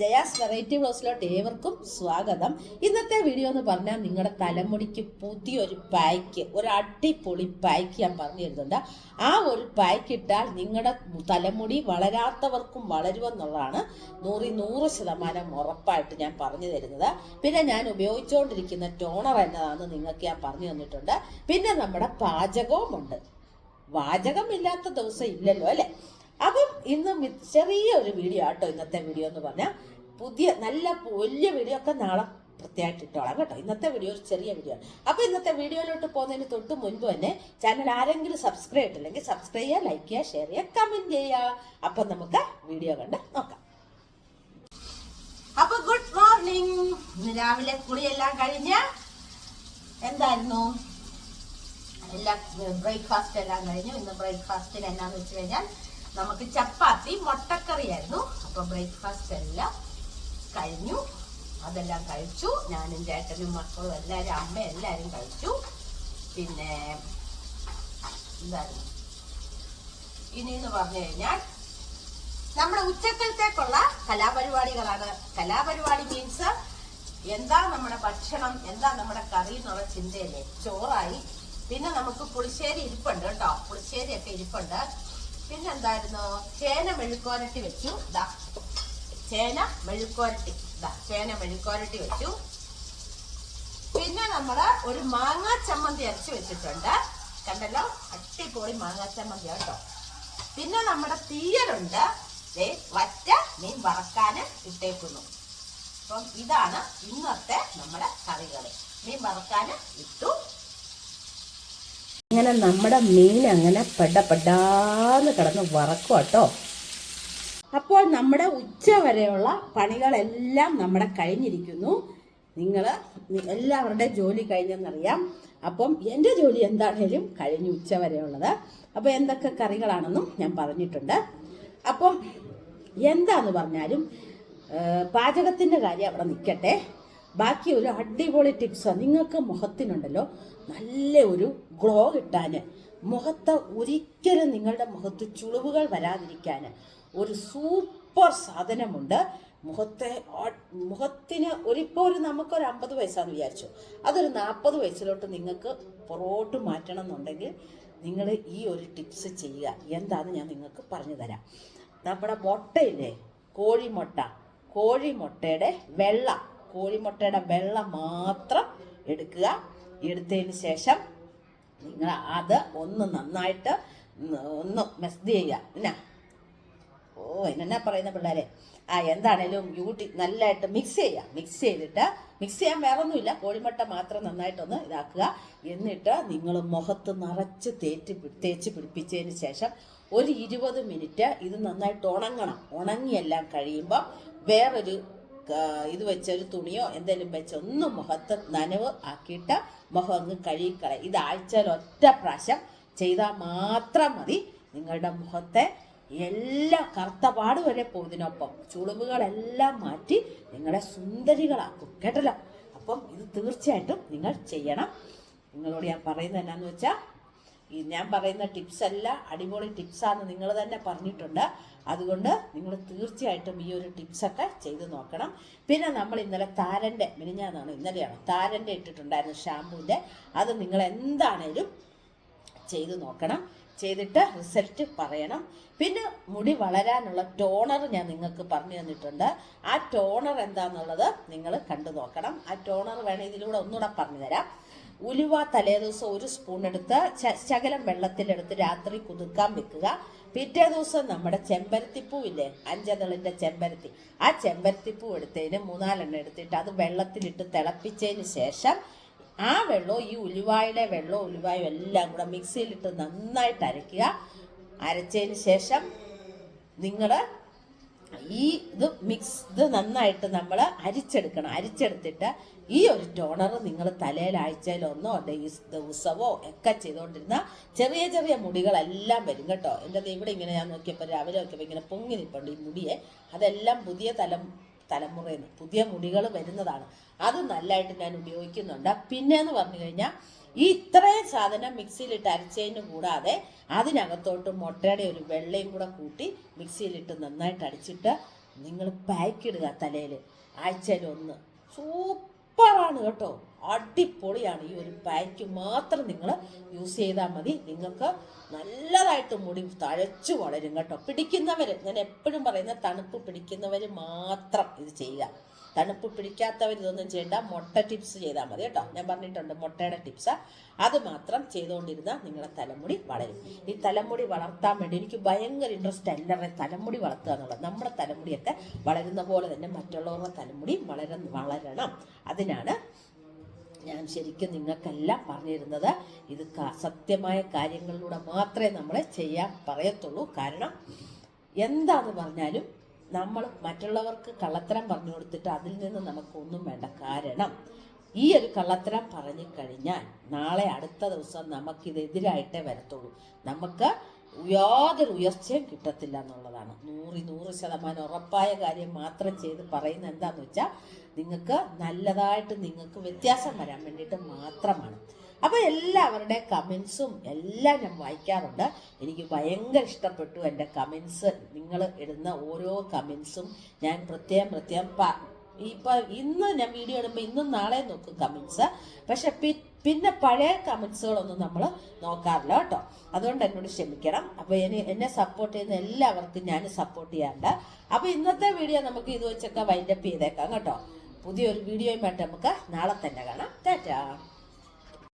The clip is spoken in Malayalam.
ജയാസ് വെറൈറ്റി ബ്ലോസിലോട്ട് ഏവർക്കും സ്വാഗതം. ഇന്നത്തെ വീഡിയോ എന്ന് പറഞ്ഞാൽ നിങ്ങളുടെ തലമുടിക്ക് പുതിയൊരു പായ്ക്ക് ഒരു അടിപൊളി പായ്ക്ക് ഞാൻ പറഞ്ഞു തരുന്നുണ്ട് ആ ഒരു പായ്ക്ക് ഇട്ടാൽ നിങ്ങളുടെ തലമുടി വളരാത്തവർക്കും വളരുമെന്നുള്ളതാണ് നൂറി നൂറ് ശതമാനം ഉറപ്പായിട്ട് ഞാൻ പറഞ്ഞു തരുന്നത്. പിന്നെ ഞാൻ ഉപയോഗിച്ചുകൊണ്ടിരിക്കുന്ന ടോണർ എന്നതാണെന്ന് നിങ്ങൾക്ക് ഞാൻ പറഞ്ഞു തന്നിട്ടുണ്ട്. പിന്നെ നമ്മുടെ പാചകവുമുണ്ട്. വാചകമില്ലാത്ത ദിവസം ഇല്ലല്ലോ അല്ലേ? അപ്പം ഇന്ന് ചെറിയ ഒരു വീഡിയോ ആട്ടോ ഇന്നത്തെ വീഡിയോ എന്ന് പറഞ്ഞാൽ പുതിയ നല്ല വലിയ വീഡിയോ ഒക്കെ നാളെ പ്രത്യേകമായിട്ട് ഇട്ടോളാം കേട്ടോ. ഇന്നത്തെ വീഡിയോ ഒരു ചെറിയ വീഡിയോ ആണ്. അപ്പോൾ ഇന്നത്തെ വീഡിയോയിലോട്ട് പോകുന്നതിന് തൊട്ട് മുൻപ് തന്നെ ചാനൽ ആരെങ്കിലും സബ്സ്ക്രൈബ് ഇട്ടില്ലെങ്കിൽ സബ്സ്ക്രൈബ് ചെയ്യുക ലൈക്ക് ചെയ്യുക ഷെയർ ചെയ്യുക കമന്റ് ചെയ്യുക. അപ്പം നമുക്ക് വീഡിയോ കണ്ട് നോക്കാം. അപ്പൊ ഗുഡ് മോർണിംഗ് രാവിലെ കുളിയെല്ലാം കഴിഞ്ഞ് എന്തായിരുന്നു? എല്ലാം ബ്രേക്ക്ഫാസ്റ്റ് എല്ലാം കഴിഞ്ഞു. ഇന്ന് ബ്രേക്ക്ഫാസ്റ്റിന് എന്നാന്ന് വെച്ച് കഴിഞ്ഞാൽ നമുക്ക് ചപ്പാത്തി മുട്ടക്കറിയായിരുന്നു. അപ്പൊ ബ്രേക്ക്ഫാസ്റ്റ് എല്ലാം കഴിഞ്ഞു. അതെല്ലാം കഴിച്ചു. ഞാനും ചേട്ടനും മക്കളും എല്ലാവരും അമ്മ എല്ലാവരും കഴിച്ചു. പിന്നെ എന്തായിരുന്നു? ഇനി എന്ന് പറഞ്ഞു കഴിഞ്ഞാൽ നമ്മുടെ ഉച്ചക്കലത്തേക്കുള്ള കലാപരിപാടികളാണ്. കലാപരിപാടി മീൻസ് എന്താ നമ്മുടെ ഭക്ഷണം എന്താ നമ്മുടെ കറി എന്നുള്ള ചിന്തയല്ലേ? ചോറായി. പിന്നെ നമുക്ക് പുളിശ്ശേരി ഇരിപ്പുണ്ട് കേട്ടോ. പുളിശ്ശേരി ഒക്കെ ഇരിപ്പുണ്ട്. പിന്നെ എന്തായിരുന്നു ചേന മെഴുക്കോരട്ടി വെച്ചു. ദാ. ചേന മെഴുക്കോരട്ടി ദാ ചേന മെഴുക്കോരട്ടി വെച്ചു. പിന്നെ നമ്മൾ ഒരു മാങ്ങാ ചമ്മന്തി അരച്ച് വെച്ചിട്ടുണ്ട്. കണ്ടല്ലോ? അടിപൊളി മാങ്ങാ ചമ്മന്തി കേട്ടോ. പിന്നെ നമ്മുടെ തീയലുണ്ട്. വറ്റ മീൻ വറക്കാന് ഇട്ടേക്കുന്നു. അപ്പം ഇതാണ് ഇന്നത്തെ നമ്മുടെ കറികൾ മീൻ വറക്കാന് ഇട്ടു. അങ്ങനെ നമ്മുടെ മീൻ അങ്ങനെ പെട പെടാന്ന് കിടന്ന് വറക്കും കേട്ടോ. അപ്പോൾ നമ്മുടെ ഉച്ച വരെയുള്ള പണികളെല്ലാം നമ്മുടെ കഴിഞ്ഞിരിക്കുന്നു. നിങ്ങൾ എല്ലാവരുടെ ജോലി കഴിഞ്ഞെന്നറിയാം. അപ്പം എന്റെ ജോലി എന്താണേലും കഴിഞ്ഞു ഉച്ച വരെയുള്ളത്. അപ്പോൾ എന്തൊക്കെ കറികളാണെന്നും ഞാൻ പറഞ്ഞിട്ടുണ്ട്. അപ്പം എന്താന്ന് പറഞ്ഞാലും പാചകത്തിന്റെ കാര്യം അവിടെ നിൽക്കട്ടെ. ബാക്കി ഒരു അടിപൊളി ടിപ്സ്. നിങ്ങൾക്ക് മുഖത്തിനുണ്ടല്ലോ നല്ല ഒരു ഗ്ലോ കിട്ടാൻ മുഖത്ത് ഒരിക്കലും നിങ്ങളുടെ മുഖത്ത് ചുളിവുകൾ വരാതിരിക്കാൻ ഒരു സൂപ്പർ സാധനമുണ്ട്. മുഖത്തെ മുഖത്തിന് ഒരിപ്പോൾ ഒരു നമുക്കൊരു അമ്പത് വയസ്സാന്ന് വിചാരിച്ചു. അതൊരു നാൽപ്പത് വയസ്സിലോട്ട് നിങ്ങൾക്ക് പുറകോട്ട് മാറ്റണം എന്നുണ്ടെങ്കിൽ നിങ്ങൾ ഈ ഒരു ടിപ്സ് ചെയ്യുക. എന്താണെന്ന് ഞാൻ നിങ്ങൾക്ക് പറഞ്ഞു തരാം. നമ്മുടെ മുട്ടയില്ലേ? കോഴിമുട്ട. കോഴിമുട്ടയുടെ വെള്ള. കോഴിമുട്ടയുടെ വെള്ള മാത്രം എടുക്കുക. എടുത്തതിന് ശേഷം നിങ്ങൾ അത് ഒന്ന് നന്നായിട്ട് ഒന്ന് മെസ്തി ചെയ്യുക. എന്നാ? ഓ എന്നാ പറയുന്ന പിള്ളേരെ? ആ എന്താണേലും യൂട്ടി നല്ലതായിട്ട് മിക്സ് ചെയ്യുക. മിക്സ് ചെയ്തിട്ട് മിക്സ് ചെയ്യാൻ വേറെ ഒന്നുമില്ല കോഴിമുട്ട മാത്രം നന്നായിട്ടൊന്ന് ഇതാക്കുക. എന്നിട്ട് നിങ്ങൾ മുഖത്ത് നിറച്ച് തേറ്റ് തേച്ച് പിടിപ്പിച്ചതിന് ശേഷം ഒരു ഇരുപത് മിനിറ്റ് ഇത് നന്നായിട്ട് ഉണങ്ങണം. ഉണങ്ങിയെല്ലാം കഴിയുമ്പോൾ വേറൊരു ഇത് വെച്ചൊരു തുണിയോ എന്തെങ്കിലും വെച്ച് ഒന്ന് മുഖത്ത് നനവ് ആക്കിയിട്ട് മുഖം അങ്ങ് കഴുകിക്കളയും ഇത് ആഴ്ചയിൽ ഒറ്റ പ്രാവശ്യം ചെയ്താൽ മാത്രം മതി നിങ്ങളുടെ മുഖത്തെ എല്ലാ കറുത്തപാട് വരെ പോകുന്നതിനൊപ്പം ചുളിവുകളെല്ലാം മാറ്റി നിങ്ങളെ സുന്ദരികളാക്കും. കേട്ടല്ലോ? അപ്പം ഇത് തീർച്ചയായിട്ടും നിങ്ങൾ ചെയ്യണം. നിങ്ങളോട് ഞാൻ പറയുന്നത് എന്നാന്ന് വെച്ചാൽ ഈ ഞാൻ പറയുന്ന ടിപ്സ് എല്ലാം അടിപൊളി ടിപ്സാന്ന് നിങ്ങൾ തന്നെ പറഞ്ഞിട്ടുണ്ട്. അതുകൊണ്ട് നിങ്ങൾ തീർച്ചയായിട്ടും ഈ ഒരു ടിപ്സൊക്കെ ചെയ്ത് നോക്കണം. പിന്നെ നമ്മൾ ഇന്നലെ താരന്റെ മിനിഞ്ഞാന്നാണ്? ഇന്നലെയാണ്? താരന്റെ ഇട്ടിട്ടുണ്ടായിരുന്നു ഷാമ്പൂവിന്റെ അത് നിങ്ങൾ എന്താണേലും ചെയ്ത് നോക്കണം. ചെയ്തിട്ട് റിസൾട്ട് പറയണം. പിന്നെ മുടി വളരാനുള്ള ടോണർ ഞാൻ നിങ്ങൾക്ക് പറഞ്ഞു തന്നിട്ടുണ്ട്. ആ ടോണർ എന്താണെന്നുള്ളത് നിങ്ങൾ കണ്ടു നോക്കണം. ആ ടോണർ വേണേ ഇതിലൂടെ ഒന്നുകൂടെ പറഞ്ഞു തരാം. ഉലുവ തലേദിവസം ഒരു സ്പൂൺ എടുത്ത് ശകലം വെള്ളത്തിലെടുത്ത് രാത്രി കുതിർക്കാൻ വെക്കുക. പിറ്റേ ദിവസം നമ്മുടെ ചെമ്പരത്തിപ്പൂവില്ലേ അഞ്ചതളിന്റെ ചെമ്പരത്തി. ആ ചെമ്പരത്തിപ്പൂ എടുത്തതിന് മൂന്നാലെണ്ണം എടുത്തിട്ട് അത് വെള്ളത്തിലിട്ട് തിളപ്പിച്ചതിന് ശേഷം ആ വെള്ളവും ഈ ഉലുവായുടെ വെള്ളവും ഉലുവായും എല്ലാം കൂടെ മിക്സിയിലിട്ട് നന്നായിട്ട് അരയ്ക്കുക. അരച്ചതിന് ശേഷം നിങ്ങൾ ഈ ഇത് മിക്സ് ഇത് നന്നായിട്ട് നമ്മൾ അരിച്ചെടുക്കണം. അരിച്ചെടുത്തിട്ട് ഈ ഒരു ടോണർ നിങ്ങൾ തലയിൽ ആഴ്ചയിലൊന്നോ അല്ലെങ്കിൽ ദിവസമോ ഒക്കെ ചെയ്തുകൊണ്ടിരുന്ന ചെറിയ ചെറിയ മുടികളെല്ലാം വരും കേട്ടോ. എന്റെ ഇവിടെ ഇങ്ങനെ ഞാൻ നോക്കിയപ്പോൾ രാവിലെ നോക്കിയപ്പോൾ ഇങ്ങനെ പൊങ്ങി നിൽപ്പുണ്ട് ഈ മുടിയെ. അതെല്ലാം പുതിയ തലം തലമുറയിൽ നിന്ന് പുതിയ മുടികൾ വരുന്നതാണ്. അത് നല്ലതായിട്ട് ഞാൻ ഉപയോഗിക്കുന്നുണ്ട്. പിന്നെ എന്ന് പറഞ്ഞു കഴിഞ്ഞാൽ ഈ ഇത്രയും സാധനം മിക്സിയിലിട്ട് അരച്ചതിന് കൂടാതെ അതിനകത്തോട്ട് മുട്ടയുടെ ഒരു വെള്ളയും കൂടെ കൂട്ടി മിക്സിയിലിട്ട് നന്നായിട്ട് അടിച്ചിട്ട് നിങ്ങൾ പാക്കിടുക തലയിൽ ആഴ്ചയിൽ ഒന്ന്. സൂപ്പറാണ് കേട്ടോ. അടിപൊളിയാണ്. ഈ ഒരു പാക്ക് മാത്രം നിങ്ങൾ യൂസ് ചെയ്താൽ മതി. നിങ്ങൾക്ക് നല്ലതായിട്ട് മുടി തഴച്ചു വളരും കേട്ടോ. പിടിക്കുന്നവർ ഞാൻ എപ്പോഴും പറയുന്ന തണുപ്പ് പിടിക്കുന്നവർ മാത്രം ഇത് ചെയ്യുക. തണുപ്പ് പിടിക്കാത്തവർ ഇതൊന്നും ചെയ്യേണ്ട. മുട്ട ടിപ്സ് ചെയ്താൽ മതി കേട്ടോ. ഞാൻ പറഞ്ഞിട്ടുണ്ട് മുട്ടയുടെ ടിപ്സ് അത് മാത്രം ചെയ്തുകൊണ്ടിരുന്നാൽ നിങ്ങളുടെ തലമുടി വളരും. ഈ തലമുടി വളർത്താൻ വേണ്ടി എനിക്ക് ഭയങ്കര ഇൻട്രസ്റ്റ് എല്ലാവരുടെ തലമുടി വളർത്തുക എന്നുള്ളത്. നമ്മുടെ തലമുടിയൊക്കെ വളരുന്ന പോലെ തന്നെ മറ്റുള്ളവരുടെ തലമുടി വളര വളരണം. അതിനാണ് ഞാൻ ശരിക്കും നിങ്ങൾക്കെല്ലാം പറഞ്ഞിരുന്നത്. ഇത് സത്യമായ കാര്യങ്ങളിലൂടെ മാത്രമേ നമ്മൾ ചെയ്യാൻ പറയത്തുള്ളൂ. കാരണം എന്താന്ന് പറഞ്ഞാലും നമ്മൾ മറ്റുള്ളവർക്ക് കള്ളത്തരം പറഞ്ഞു കൊടുത്തിട്ട് അതിൽ നിന്ന് നമുക്കൊന്നും വേണ്ട. കാരണം ഈ ഒരു കള്ളത്തരം പറഞ്ഞു കഴിഞ്ഞാൽ നാളെ അടുത്ത ദിവസം നമുക്കിതെതിരായിട്ടേ വരത്തുള്ളൂ. നമുക്ക് യാതൊരു ഉയർച്ചയും കിട്ടത്തില്ല എന്നുള്ളതാണ്. നൂറി നൂറ് ശതമാനം ഉറപ്പായ കാര്യം മാത്രം ചെയ്ത് പറയുന്നത് എന്താണെന്ന് വെച്ചാൽ നിങ്ങൾക്ക് നല്ലതായിട്ട് നിങ്ങൾക്ക് വ്യത്യാസം വരാൻ വേണ്ടിയിട്ട് മാത്രമാണ്. അപ്പോൾ എല്ലാവരുടെ കമൻസും എല്ലാം ഞാൻ വായിക്കാറുണ്ട്. എനിക്ക് ഭയങ്കര ഇഷ്ടപ്പെട്ടു എന്റെ കമൻസ് നിങ്ങൾ ഇടുന്ന ഓരോ കമൻസും ഞാൻ പ്രത്യേകം പ്രത്യേകം ഇപ്പൊ ഇന്ന് ഞാൻ വീഡിയോ ഇടുമ്പോൾ ഇന്നും നാളെ നോക്കും കമൻസ് പക്ഷെ പിന്നെ പഴയ കമൻസുകളൊന്നും നമ്മൾ നോക്കാറില്ല കേട്ടോ. അതുകൊണ്ട് എന്നോട് ക്ഷമിക്കണം. അപ്പോൾ ഇനി എന്നെ സപ്പോർട്ട് ചെയ്യുന്ന എല്ലാവർക്കും ഞാൻ സപ്പോർട്ട് ചെയ്യാറുണ്ട്. അപ്പോൾ ഇന്നത്തെ വീഡിയോ നമുക്ക് ഇത് വെച്ചൊക്കെ വൈൻഡപ്പ് ചെയ്തേക്കാം കേട്ടോ. പുതിയൊരു വീഡിയോയുമായിട്ട് നമുക്ക് നാളെ തന്നെ കാണാം. ടാറ്റാ.